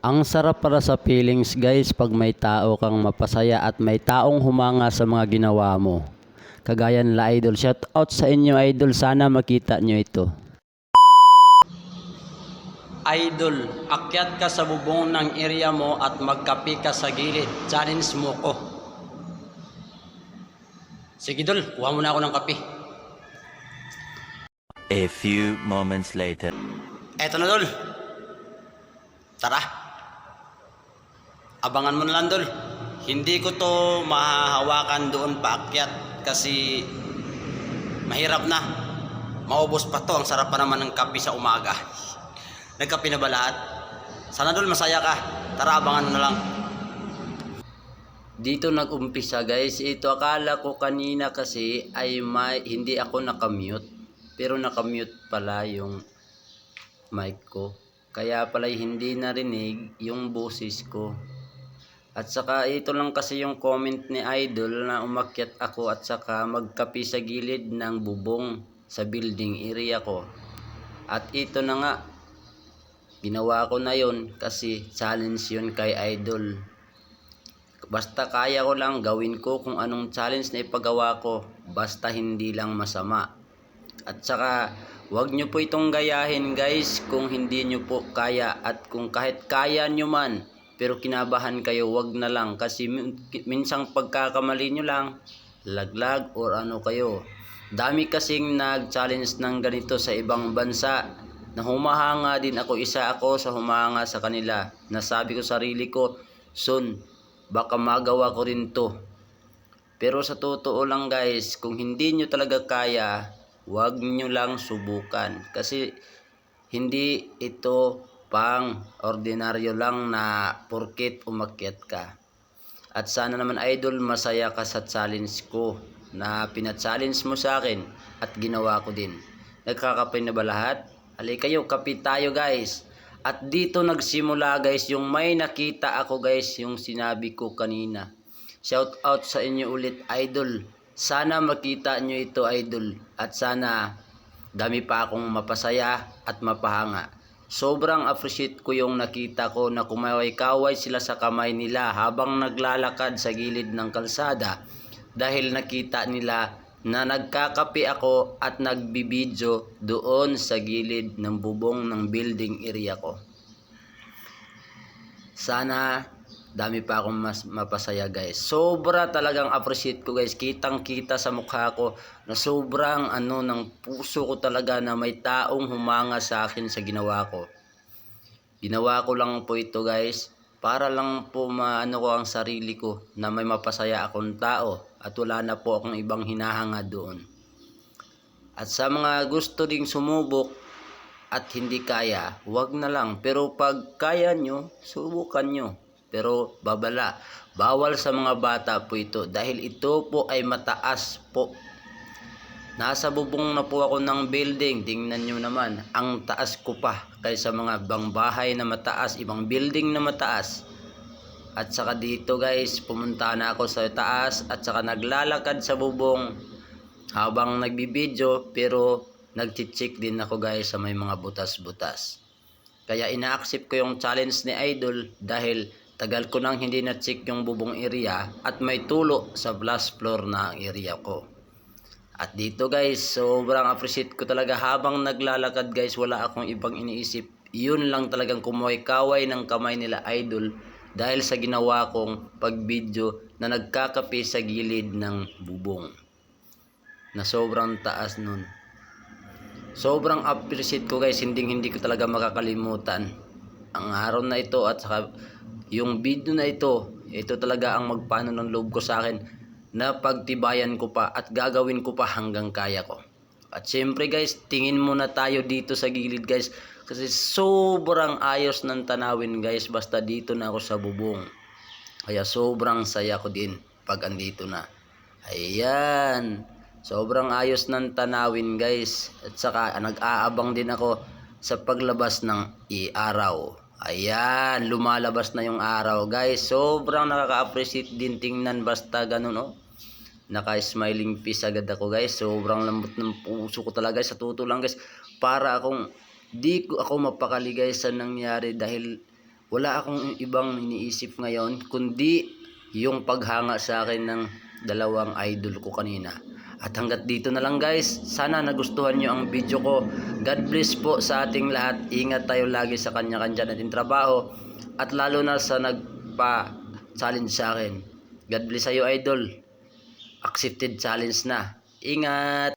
Ang sarap para sa feelings guys pag may tao kang mapasaya at may taong humanga sa mga ginawa mo. Kagaya nila idol. Shout out sa inyo idol. Sana makita nyo ito. Idol, akyat ka sa bubong ng area mo at magkapi ka sa gilid. Challenge mo ko. Sige dol, kuha mo na ako ng kape. A few moments later. Eto na dol. Tara. Abangan mo na dol. Hindi ko to mahahawakan doon paakyat kasi mahirap na. Maubos pa to. Ang sarap pa naman ng kape sa umaga. Nagkape na ba lahat? Sana dol masaya ka. Tara abangan mo na. Dito nag-umpisa guys. Ito akala ko kanina kasi ay may, hindi ako nakamute. Pero nakamute pala yung mic ko. Kaya pala hindi narinig yung boses ko. At saka ito lang kasi yung comment ni Idol na umakyat ako at saka magkapi sa gilid ng bubong sa building area ko. At ito na nga, ginawa ko na yon kasi challenge yun kay Idol. Basta kaya ko lang gawin ko kung anong challenge na ipagawa ko, basta hindi lang masama. At saka, wag nyo po itong gayahin guys kung hindi nyo po kaya at kung kahit kaya nyo man, pero kinabahan kayo, wag na lang kasi min- minsang pagkakamali nyo lang, laglag or ano kayo. Dami kasing nag-challenge ng ganito sa ibang bansa na humahanga din ako, isa ako sa humahanga sa kanila. Nasabi ko sarili ko, son, baka magawa ko rin to. Pero sa totoo lang guys, kung hindi nyo talaga kaya, huwag nyo lang subukan. Kasi hindi ito pang ordinaryo lang na porkit umakyat ka. At sana naman idol masaya ka sa challenge ko na pina-challenge mo sa akin at ginawa ko din. Nagkakape na ba lahat? Halay kayo, kape tayo guys. At dito nagsimula guys yung may nakita ako guys yung sinabi ko kanina. Shout out sa inyo ulit idol. Sana makita nyo ito idol. At sana dami pa akong mapasaya at mapahanga. Sobrang appreciate ko yung nakita ko na kumaway-kaway sila sa kamay nila habang naglalakad sa gilid ng kalsada dahil nakita nila na nagkakape ako at nagbibideo doon sa gilid ng bubong ng building area ko. Sana dami pa akong mas mapasaya guys. Sobra talagang appreciate ko guys. Kitang kita sa mukha ko na sobrang ano ng puso ko talaga na may taong humanga sa akin sa ginawa ko. Ginawa ko lang po ito guys para lang po maano ko ang sarili ko na may mapasaya akong tao at wala na po akong ibang hinahanga doon. At sa mga gusto ding sumubok at hindi kaya, wag na lang. Pero pag kaya nyo, subukan nyo. Pero babala, bawal sa mga bata po ito dahil ito po ay mataas po. Nasa bubong na po ako ng building, tingnan nyo naman, ang taas ko pa kaysa mga bang bahay na mataas, ibang building na mataas. At saka dito guys, pumunta na ako sa taas at saka naglalakad sa bubong habang nagbibideo pero nagchichik din ako guys sa may mga butas-butas. Kaya ina-accept ko yung challenge ni Idol dahil tagal ko nang hindi na-check yung bubong area at may tulo sa blast floor na area ko. At dito guys, sobrang appreciate ko talaga habang naglalakad guys, wala akong ibang iniisip. Yun lang talagang kumuhay-kaway ng kamay nila idol dahil sa ginawa kong pagbidyo na nagkakape sa gilid ng bubong. Na sobrang taas nun. Sobrang appreciate ko guys, hindi hindi ko talaga makakalimutan. Ang araw na ito at saka yung video na ito, ito talaga ang magpano ng loob ko sa akin na pagtibayan ko pa at gagawin ko pa hanggang kaya ko. At syempre guys, tingin muna tayo dito sa gilid guys kasi sobrang ayos ng tanawin guys basta dito na ako sa bubong. Kaya sobrang saya ko din pag andito na. Ayan. Sobrang ayos ng tanawin guys. At saka nag-aabang din ako sa paglabas ng i-araw. Ayan, lumalabas na yung araw guys. Sobrang nakaka-appreciate din tingnan basta ganun oh. Naka-smiling face agad ako guys. Sobrang lambot ng puso ko talaga sa totoo lang guys. Para akong di ko ako mapakali guys sa nangyari dahil wala akong ibang iniisip ngayon kundi yung paghanga sa akin ng dalawang idol ko kanina. At hanggat dito na lang guys, sana nagustuhan nyo ang video ko. God bless po sa ating lahat. Ingat tayo lagi sa kanya-kanya natin trabaho. At lalo na sa nagpa-challenge sa akin. God bless sa'yo idol. Accepted challenge na. Ingat!